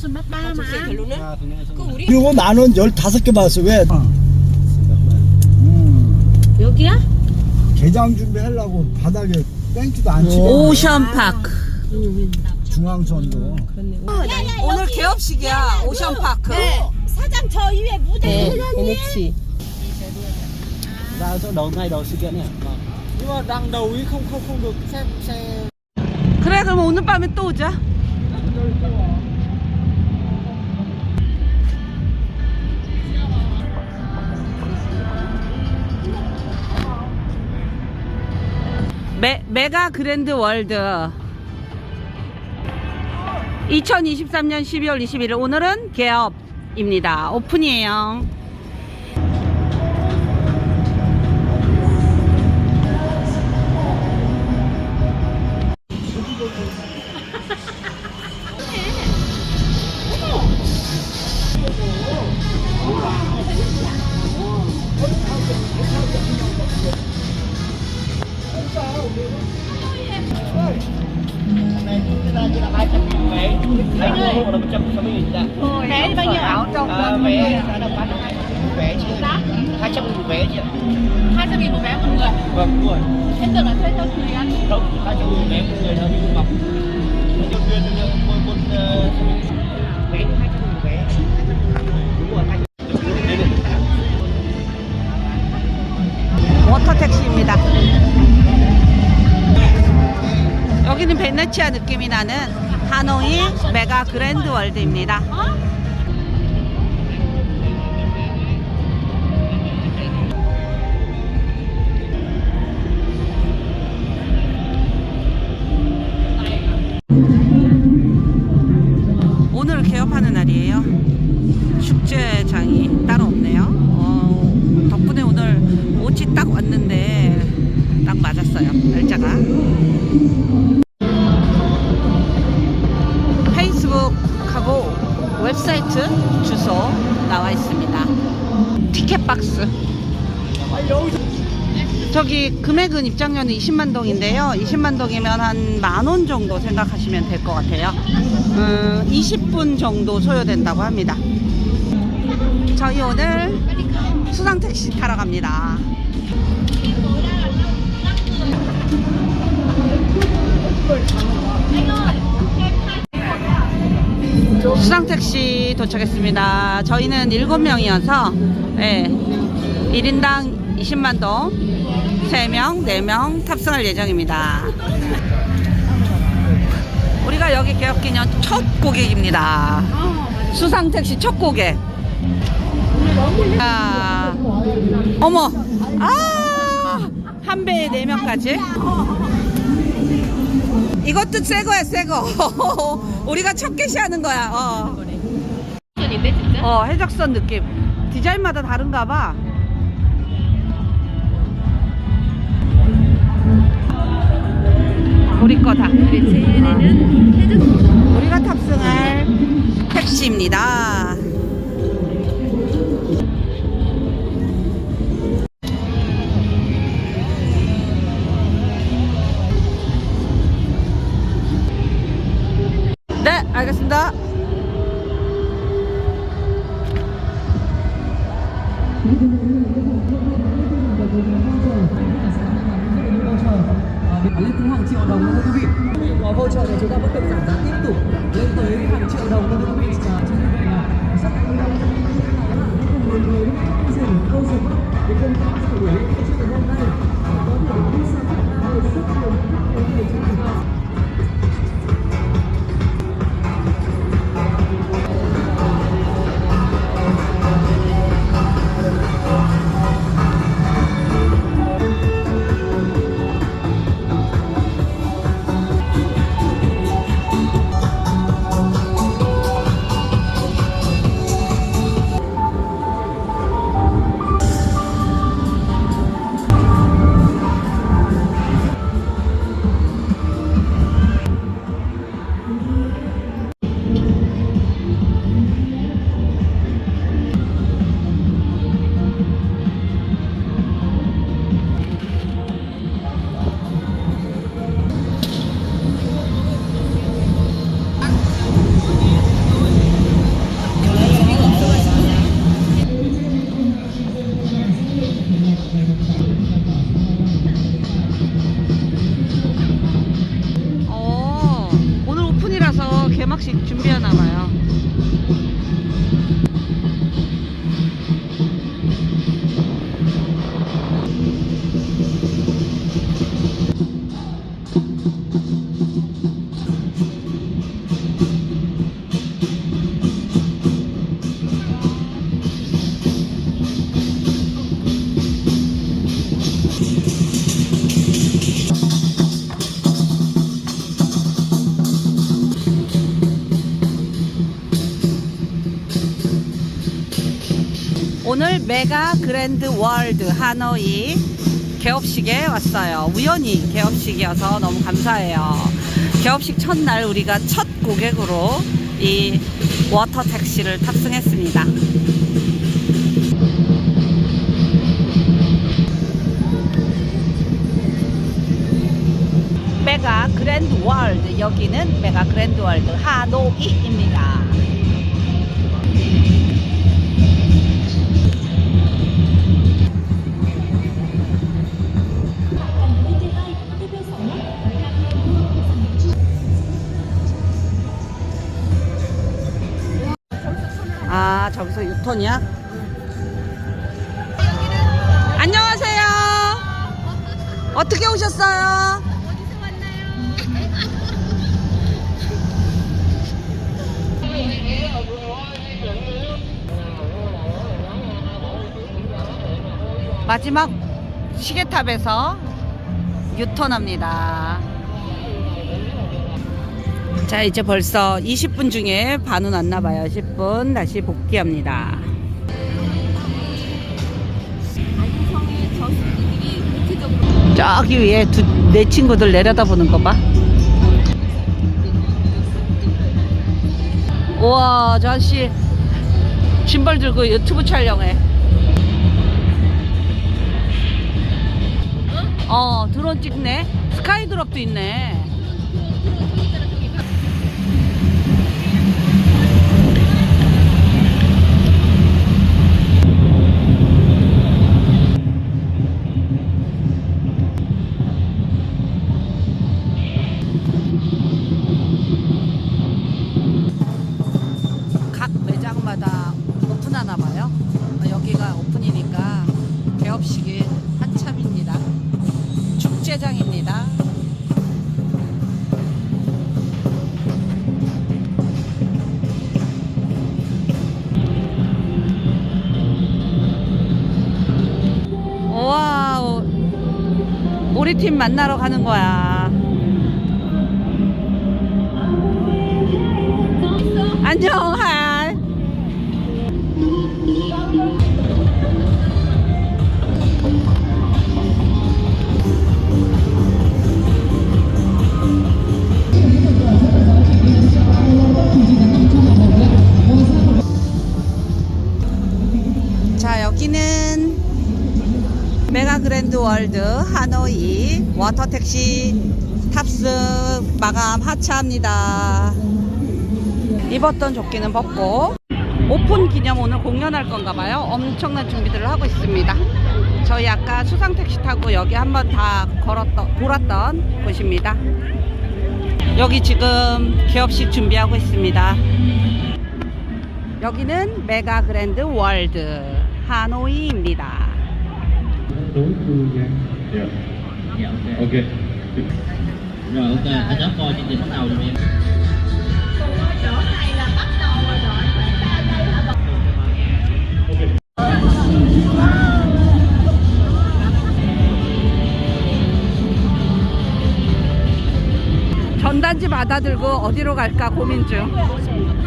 무슨 맛 봐, 마. 이거 나는 15개 봤어. 왜? 음, 여기야? 개장 준비하려고 바닥에 땡큐도 안 치고 오션파크. 중앙선도 오늘 개업식이야. 오션파크. 사장 저 위에 무대 네, NH. ra chỗ đầu ngay đầu sự kiện này vâng. nhưng mà đang đầu ý không không không được phép xe 그래, 그럼 오늘 밤에 또 오자. 메, 메가 그랜드 월드 2023년 12월 21일 오늘은 개업입니다. 오픈이에요. Vé bao nhiêu ảo trong à, vé vé chứ hai trăm nghìn vé chứ 200 nghìn một vé một người? Vâng đúng rồi. Em tưởng là thuê theo người ăn. Không hai trăm nghìn vé một người nhân viên một một 베네치아 느낌이 나는 하노이 메가 그랜드 월드입니다. 오늘 개업하는 날이에요. 축제장이 따로 없네요. 어, 덕분에 오늘 옷이 딱 왔는데 딱 맞았어요. 날짜가. 저기 금액은 입장료는 20만 동인데요. 20만 동이면 한 만 원 정도 생각하시면 될 것 같아요. 음, 20분 정도 소요된다고 합니다. 저희 오늘 수상 택시 타러 갑니다. 수상 택시 도착했습니다. 저희는 7명이어서 예, 1인당 20만 동 3명, 4명 탑승할 예정입니다. 우리가 여기 개업기념 첫 고객입니다. 수상 택시 첫 고객. 아, 어머, 아, 한 배에 네 명까지. 이것도 새 거야, 새 거. 우리가 첫 개시하는 거야. 어. 어, 해적선 느낌. 디자인마다 다른가 봐. 우리 거다. 우리가 탑승할 택시입니다. 네, 알겠습니다. Lên tới hàng triệu đồng luôn quý vị. Gói hỗ trợ này chúng ta vẫn được giảm giá tiếp tục lên tới hàng triệu đồng luôn quý vị. À, chính vì vậy là sắp tới đây cùng đến với người dừng câu dừng. Để công tác xử lý cái chuyện hôm nay có thể đi sang 메가 그랜드 월드 하노이 개업식에 왔어요. 우연히 개업식이어서 너무 감사해요. 개업식 첫날 우리가 첫 고객으로 이 워터 택시를 탑승했습니다. 메가 그랜드 월드 여기는 메가 그랜드 월드 하노이입니다. 턴이야? 안녕하세요. 어떻게 오셨어요? 마지막 시계탑에서 유턴합니다. 자 이제 벌써 20분 중에 반은 왔나 봐요. 10분 다시 복귀합니다. 저기 위에 두, 내 친구들 내려다보는 거봐. 우와 저 아저씨 짐벌 들고 유튜브 촬영해. 어 드론 찍네. 스카이드롭도 있네 우리 팀 만나러 가는 거야. 안녕, 하 월드 하노이 워터 택시 탑승 마감 하차합니다. 입었던 조끼는 벗고 오픈 기념 오늘 공연할 건가 봐요. 엄청난 준비들을 하고 있습니다. 저희 아까 수상 택시 타고 여기 한번 다 걸었던 돌았던 곳입니다. 여기 지금 개업식 준비하고 있습니다. 여기는 메가 그랜드 월드 하노이입니다. Ok rồi ok anh nhớ coi chương trình bắt đầu giùm em 전단지 받아들고 어디로 갈까 고민 중.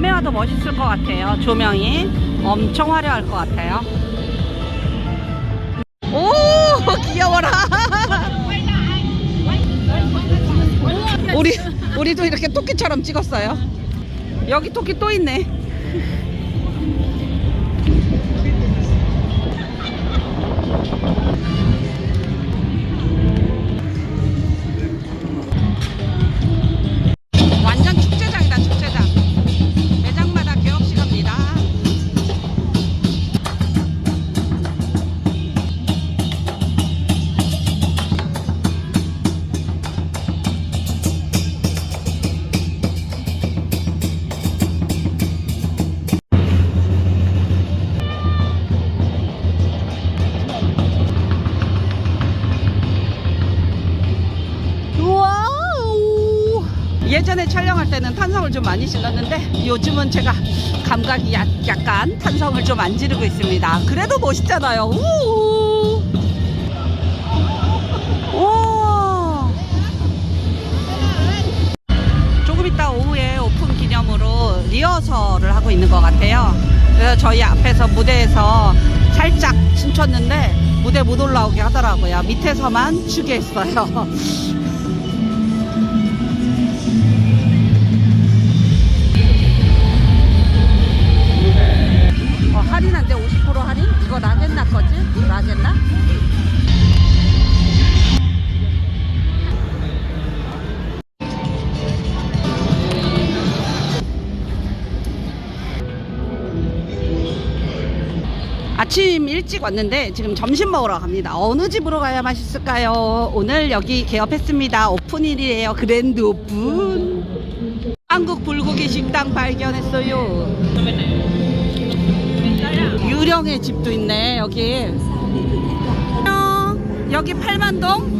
밤에 와도 멋있을 것 같아요. 조명이 엄청 화려할 것 같아요. 오 귀여워라. 우리 우리도 이렇게 토끼처럼 찍었어요. 여기 토끼 또 있네. 때는 탄성을 좀 많이 질렀는데 요즘은 제가 감각이 약, 약간 탄성을 좀 안 지르고 있습니다. 그래도 멋있잖아요. 우! 오! 조금 이따 오후에 오픈 기념으로 리허설을 하고 있는 것 같아요. 그래서 저희 앞에서 무대에서 살짝 춤췄는데 무대 못 올라오게 하더라고요. 밑에서만 추게 했어요. 아침 일찍 왔는데 지금 점심 먹으러 갑니다. 어느 집으로 가야 맛있을까요? 오늘 여기 개업했습니다. 오픈일이에요. 그랜드 오픈. 한국 불고기 식당 발견했어요. 유령의 집도 있네 여기. 어, 여기 팔만동.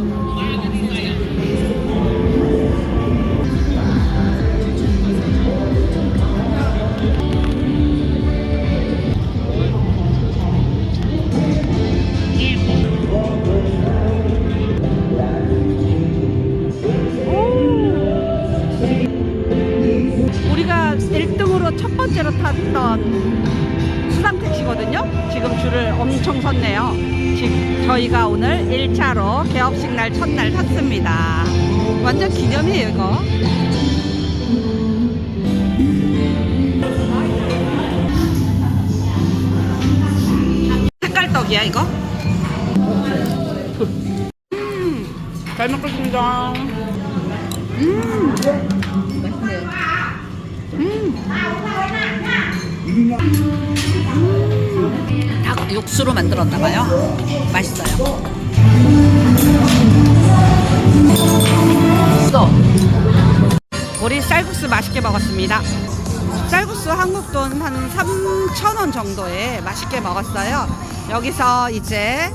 첫날 탔습니다. 완전 기념이에요, 이거. 색깔 떡이야, 이거? 음, 잘 먹겠습니다. 음. 닭 육수로 만들었나 봐요. 맛있어요. 우리 쌀국수 맛있게 먹었습니다. 쌀국수 한국 돈 한 3,000원 정도에 맛있게 먹었어요. 여기서 이제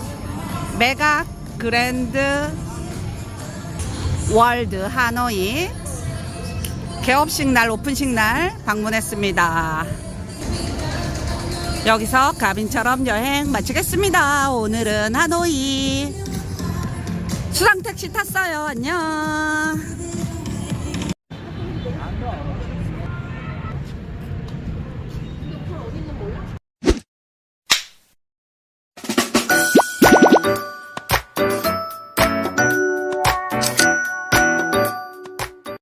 메가 그랜드 월드 하노이 개업식 날 오픈식 날 방문했습니다. 여기서 가빈처럼 여행 마치겠습니다. 오늘은 하노이 수상 택시 탔어요. 안녕.